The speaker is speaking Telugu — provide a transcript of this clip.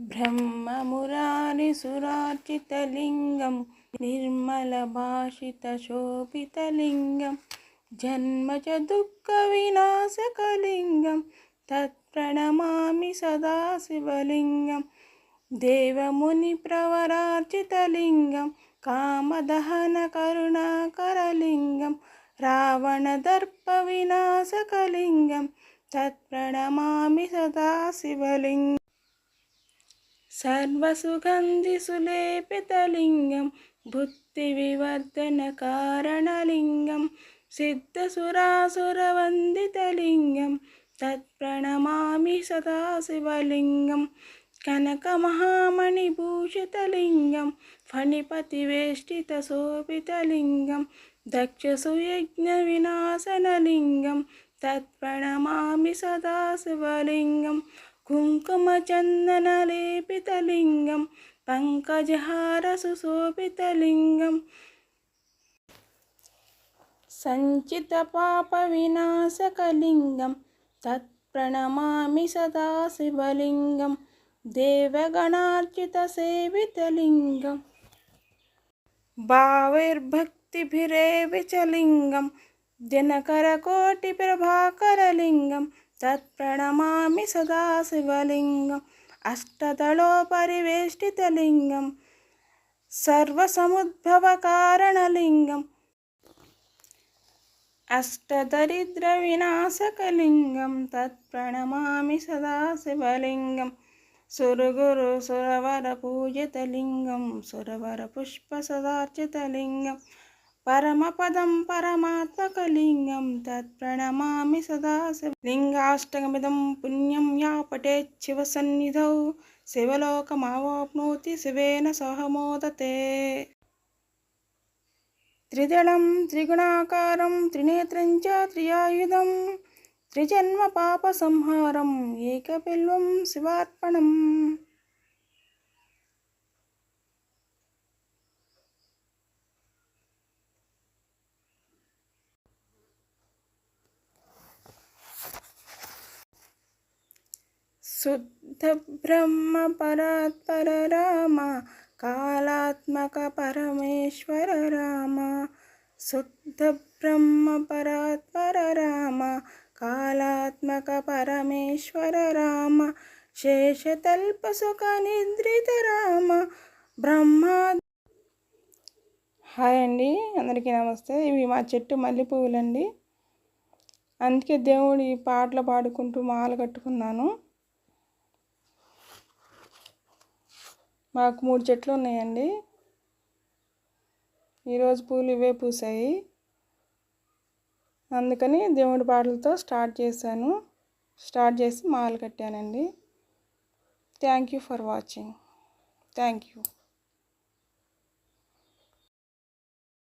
ब्रह्ममुरारिसुरार्चितलिङ्गं निर्मलभाषितशोभितलिङ्गं जन्म च दुःखविनाशकलिङ्गं तत्प्रणमामि सदा शिवलिङ्गं देवमुनिप्रवरार्चितलिङ्गं कामदहनकरुणाकरलिङ्गं रावणदर्पविनाशकलिङ्गं तत्प्रणमामि सदा शिवलिङ्गम् सर्वसुगन्धिसुलेपितलिङ्गं बुद्धिविवर्धनकारणलिङ्गं सिद्धसुरासुरवन्दितलिङ्गं तत्प्रणमामि सदा शिवलिङ्गं कनकमहामणिभूषितलिङ्गं फणिपतिवेष्टितशोभितलिङ्गं दक्षसुयज्ञविनाशनलिङ्गं तत्प्रणमामि सदा शिवलिङ्गं కుంకుమచందనలేపితలింగం పంకజహార సుశోభితలింగం సంచిత పాప వినాశకలింగం తత్ప్రణమామి సదా శివలింగం దేవగణార్చిత సేవితలింగం భావైర్భక్తిభిరేవిచలింగం దినకరకోటి ప్రభాకరలింగం తత్ప్రణమామి సదా శివలింగం. అష్టదళో పరివేష్టితలింగం సర్వసముద్భవకారణలింగం. అష్టదరిద్రవినాశకలింగం. తత్ప్రణమామి సదా శివలింగం. సురుగురు సురవర పూజితలింగం. సురవర పుష్ప సదార్చితలింగం. పరమపదం పరమాత్మకలింగం తత్ప్రణమామి సదాశివ లింగాష్టకమిదం పుణ్యం యా పటే శివసన్నిధౌ శివలోకమావాప్నోతి శివేన సహమోదతే. త్రిదళం త్రిగుణాకారం త్రినేత్రం చ త్రియాయుధం త్రిజన్మ పాప సంహారం ఏకపిల్వం శివార్పణం. శుద్ధ బ్రహ్మ పరాత్పర రామ కాళాత్మక పరమేశ్వర రామ శుద్ధ బ్రహ్మ పరాత్పర రామ కాళాత్మక పరమేశ్వర రామ శేషతల్ప సుఖ నిద్రిత రామ బ్రహ్మ హాయ్ అండి అందరికీ నమస్తే. ఇవి మా చెట్టు మల్లెపూలండి అందుకే దేవుడి పాటలు పాడుకుంటూ మాల కట్టుకున్నాను. మాకు మూడు చెట్లు ఉన్నాయండి. ఈరోజు పూలు ఇవే పూసాయి. అందుకని దేవుడి పాటలతో స్టార్ట్ చేశాను. స్టార్ట్ చేసి మాలు కట్టానండి. Thank you for watching. Thank you.